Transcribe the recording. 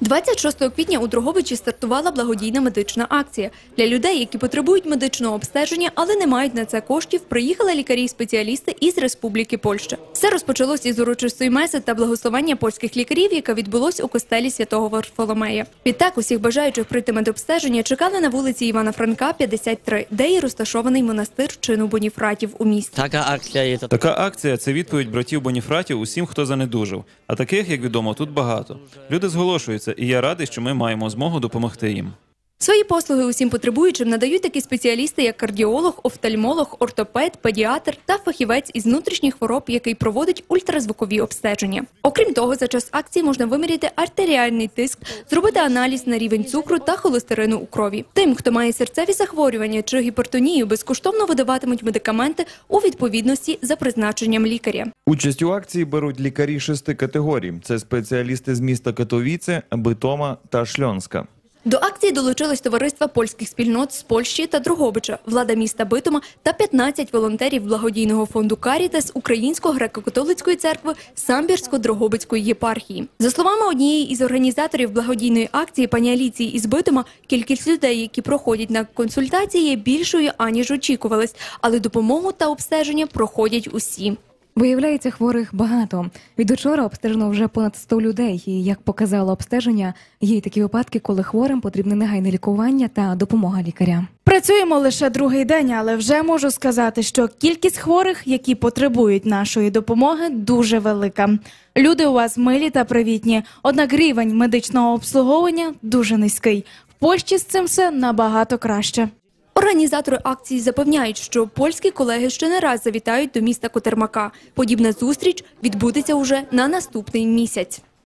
26 квітня у Дрогобичі стартувала благодійна медична акція. Для людей, які потребують медичного обстеження, але не мають на це коштів, приїхали лікарі-спеціалісти із Республіки Польща. Все розпочалось із урочистої меси та благословення польських лікарів, яке відбулось у костелі святого Варфоломея. Відтак усіх бажаючих пройти медобстеження чекали на вулиці Івана Франка, 53, де і розташований монастир чину Боніфратів у місті. Така акція є. Така акція це відповідь братів Боніфратів усім, хто занедужав. А таких, як відомо, тут багато. Люди зголошуються, і я радий, що ми маємо змогу допомогти їм. Свої послуги усім потребуючим надають такі спеціалісти, як кардіолог, офтальмолог, ортопед, педіатр та фахівець із внутрішніх хвороб, який проводить ультразвукові обстеження. Окрім того, за час акції можна виміряти артеріальний тиск, зробити аналіз на рівень цукру та холестерину у крові. Тим, хто має серцеві захворювання чи гіпертонію, безкоштовно видаватимуть медикаменти у відповідності за призначенням лікаря. Участь у акції беруть лікарі шести категорій: це спеціалісти з міста Катовіце, Битома та Шльонська. До акції долучилось товариство польських спільнот з Польщі та Другобича, влада міста Битома та 15 волонтерів благодійного фонду Карітас Української греко-католицької церкви Самбірсько-Дрогобицької єпархії. За словами однієї із організаторів благодійної акції пані Аліції із Битома, кількість людей, які проходять на консультації, є більшою аніж очікувалось, але допомогу та обстеження проходять усі. Виявляється, хворих багато. Від учора обстежено вже понад 100 людей. І як показало обстеження, є й такі випадки, коли хворим потрібне негайне лікування та допомога лікаря. Працюємо лише другий день, але вже можу сказати, що кількість хворих, які потребують нашої допомоги, дуже велика. Люди у вас милі та привітні, однак рівень медичного обслуговування дуже низький. В Польщі з цим все набагато краще. Організатори акції запевняють, що польські колеги ще не раз завітають до міста Котермака. Подібна зустріч відбудеться уже на наступний місяць.